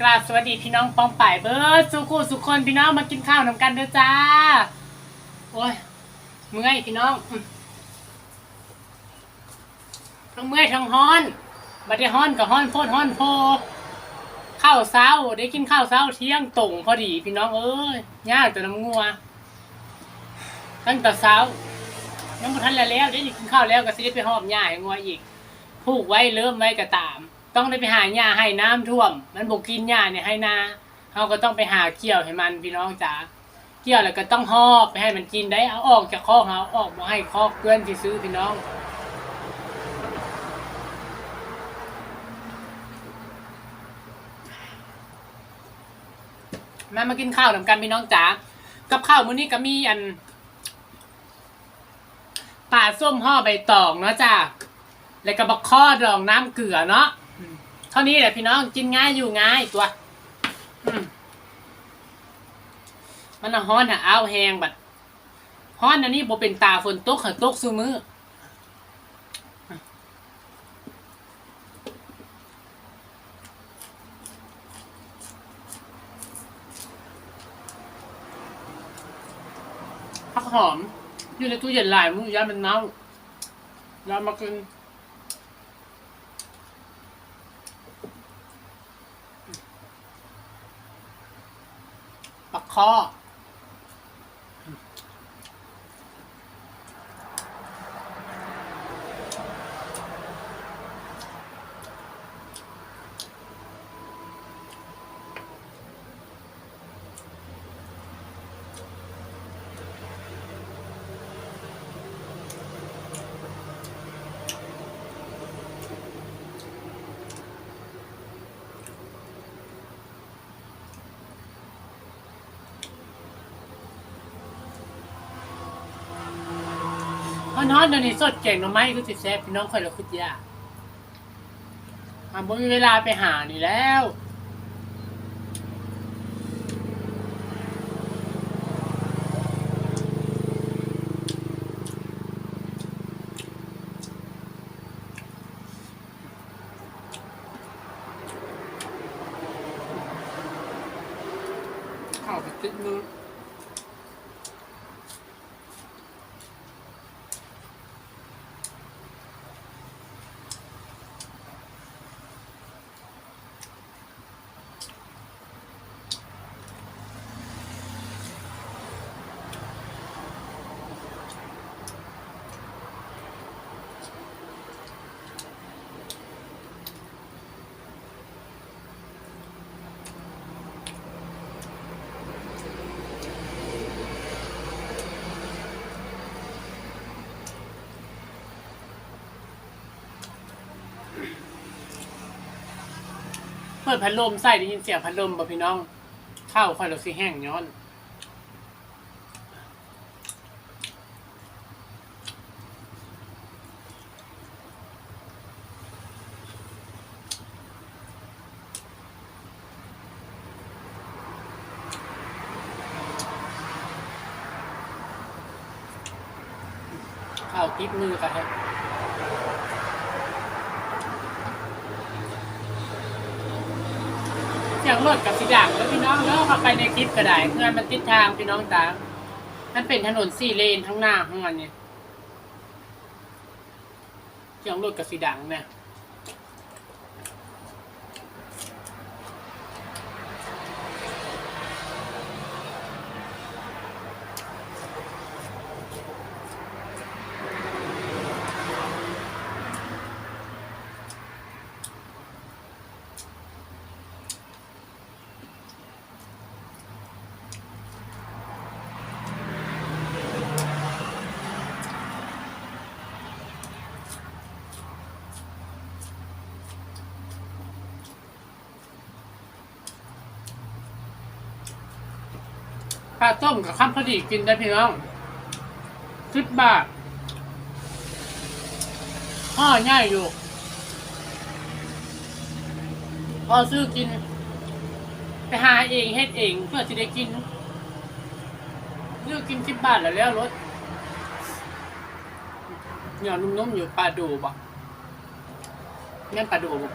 กราบสวัสดีพี่น้องปองป่ายเบิร์ดสุขุสุขคนพี่น้องมากินข้าวนำกันเด้อจ้า โอ้ยเมื่อยพี่น้องทั้งเมื่อยทั้งฮ้อนบัดได้ฮ้อนกับฮ้อนโพดฮ้อนโพข้าวเช้าได้กินข้าวเช้าเที่ยงตรงพอดีพี่น้องเอ้ยยากแต่น้ำงัวตั้งแต่เช้ายังบ่ทันแล้วแล้วได้กินข้าวแล้วก็สิได้ไปหอบหญ้าหงัวอีกผูกไว้เริ่มไว้ก็ตาม ต้องได้ไปหาหญ้าให้น้ำท่วม มันบ่กินหญ้าเนี่ยให้นาเราก็ต้องไปหาเกี่ยวให้มันพี่น้องจ๋าเกี่ยวแล้วก็ต้องหอบไปให้มันกินได้เอาออกจากคอกเอาออกบ่ให้คอกเพื่อนที่ซื้อพี่น้องมามากินข้าวนำกันพี่น้องจ๋ากับข้าวมื้อนี้ก็มีอันป่าส้มห่อใบตองเนาะจ้าแล้วก็บักข้อดองน้ำเกลือเนาะ เท่านี้แหละพี่น้องกินง่ายอยู่ง่ายตัวมันฮ้อนอะอ้าวแหงบัดฮ้อนอันนี้บ่เป็นตาฝนตกค่ะตกซุมือผักหอม อยู่ในตู้เย็นหลายมื้อย่ามันเน่ายามากิน ปั กคอนอนเดี๋ยวนี้สดเก่งหน่อไม้ก็สิแซ่บพี่น้องคอยเราคุดยากอะบ่มีเวลาไปหานี่แล้ว ปิดพัดลมใส่ได้ยินเสียงพัดลมบ่พี่น้อง ข้าวค่อยเราสิแห้งย้อนข้าวติดมือกันครับ เสียงรถกับสีดังแล้วพี่น้องเนาะขับไปในคลิปก็ได้เพื่อนมันติดทางพี่น้องตามันเป็นถนนสี่เลนทั้งหน้าทั้งมันเนี่ยเสียงรถกับสีดังเนี่ย ปลาต้มกับข้าวพอดีกินได้พี่น้องสิบบาทห่อง่ายอยู่ พอซื้อกิน ไปหาเองเฮ็ดเองเพื่อจะได้กินซื้อกินสิบบาทแล้วแล้วรถเหนียวนุ่มๆอยู่ปลาดูบ่แม่นปลาดูบ่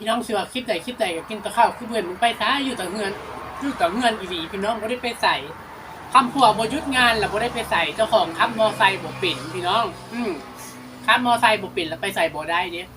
พี่น้องสิว่าคิดใดคิดใดก็กินตะข้าวคือเพื่อนมึงไปซ้ายอยู่แต่เฮือนอยู่แต่เฮือนอีหลีพี่น้องบ่ได้ไปใส่คำพัวบ่ยุดงานแล้วบ่ได้ไปใส่เจ้าของขับมอไซค์บ่เป็นพี่น้อง อืมขับมอไซค์บ่เป็นแล้วไปใส่บ่ได้เนี้ย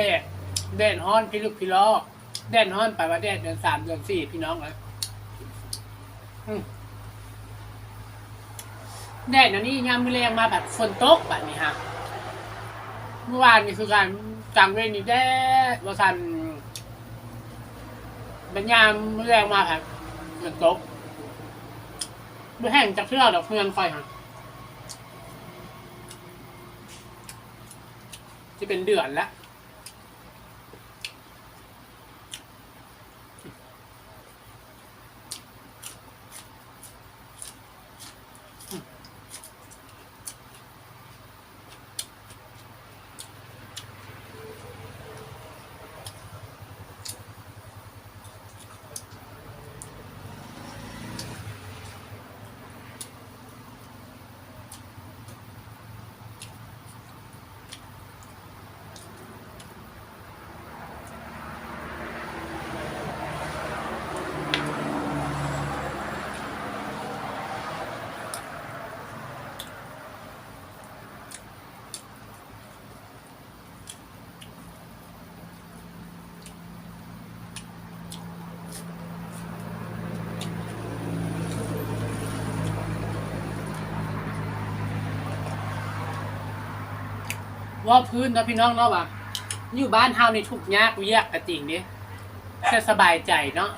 ดดแดดฮ้อนพี่ลูกพี่ล้อแดดฮ้อนไปว่าแดดเดือนสามเดือนสี่พี่น้องเลยแดดอันนี้ยามมือแรงมาแบบฝนตกแบบนี้ฮะเมื่อวานนี่คือการกลางเวนี่แดดว่าสันเป็นยามมือแรงมาแบบฝนตกไม่แห้งจากเชื่อดอกเพื่อนคอยฮะจะเป็นเดือนแล้ว ว่าพื้นเนาะพี่น้องเนาะว่าอยู่บ้านเฮานี่ทุกยากเวียกกระติ่งนี่แค่สบายใจเนาะ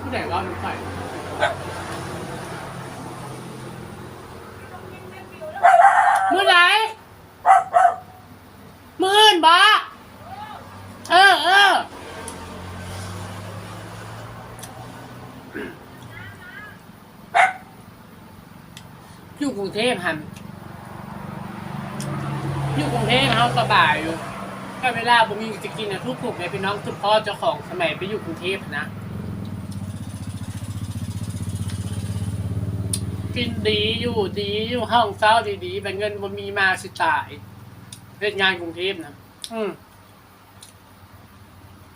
ผู้ใดว่ามันไปมือไหนมืออื่นบ่เออเออ อยู่ กรุงเทพหันอยู่กรุงเทพเขาสบายอยู่ก็เวลาบ่มีจะกินนะทุกถูกเลยพี่น้องทุกพ่อเจ้าของสมัยไปอยู่กรุงเทพนะ กินดีอยู่ดีอยู่ห้องเช้าดีๆเป็นเงินบ่มีมาสิตายเล่นงานกรุงเทพนะอืม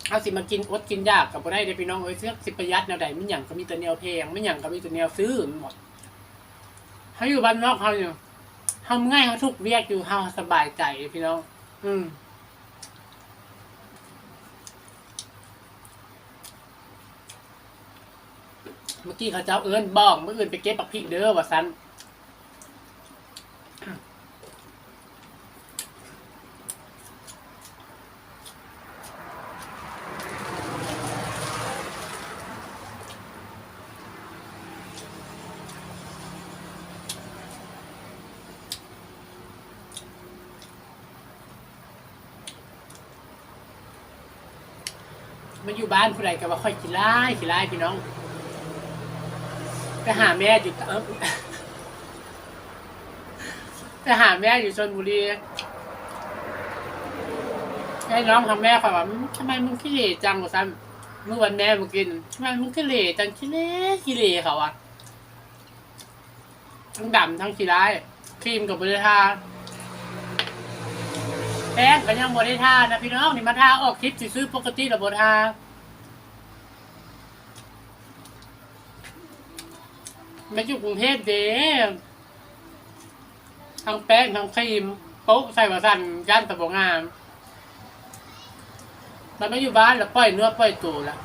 เอาสิมากินอดกินยากกับบ่ได้เด้อพี่น้องเอ้ยเสื้อสิประหยัดแนวใดมันหยังก็มีแต่แนวแพงมันหยังก็มีแต่แนวซื้อหมด เขาอยู่บ้านนอกเขาอยู่ทำง่ายเขาทุกเรียกอยู่เขาสบายใจพี่น้อง อืมเมื่อกี้เขาเจ้าเอิญบอกเมื่ออื่นไปเก็บปักพริกเด้อว่าซัน มาอยู่บ้านผู้ใดก็ว่าค่อยขี้ไล่ขี้ไล่พี่น้องไปหาแม่อยู่เออไปหาแม่อยู่ชนบุรีให้น้องทำแม่คอยว่าทำไมมึงขี้เหร่จังกว่าซ้ำเมื่อวันแม่มึงกินทำไมมึงขี้เหร่จังขี้เหร่ขี้เหร่เขาอะทั้งดำทั้งขี้ร้ายครีมกับบริทา แป้งก็ยังบริทานะพี่น้องนี่มาทาออกคลิปสิซื้อปกติหรือบริทาไมาอยู่กรุงเทพเด้ทั้งแป้งทั้งครีมโป๊ะใส่บะสันย่านตะบงงามมันไม่อยู่บ้านแล้วปล่อยเนื้อปล่อยตัวแล้ว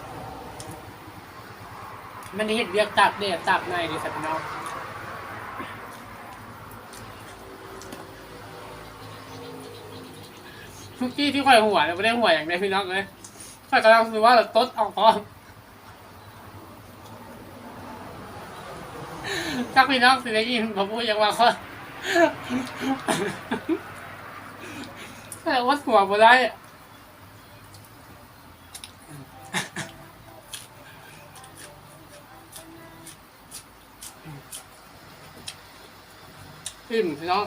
มันได้เห็ดเบียกตับเนี่ยตับในดิสัตว์น้อง เมื่อกี้ที่ข่อยหัวเนี่ยไม่ได้หัวอย่างใดพี่น้องเลยข่อยกำลังคิดว่าเราตดเอาพร้อมถ้าพี่น้องสิได้ยินผมพูดอย่างว่าเขาแต่ว่าหัวบ่ได้อะอิ่มพี่น้อง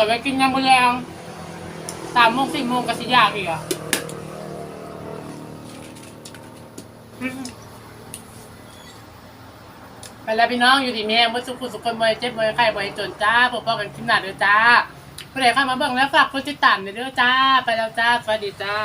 เหลือไว้กินยำบะแรงสามโมงสี่โมงก็สิยากอีกอะอืมไปแล้วพี่น้องอยู่ดีแม่เมื่อสุขุสุขคนมวยเจ็บมวยไข้มวยจนจ้าพบกันคลิปหน้าเด้อจ้าผู้ใดเข้ามาเบิ่งแล้วฝากกดติดตามเด้อจ้า ไปแล้วจ้า สวัสดีจ้า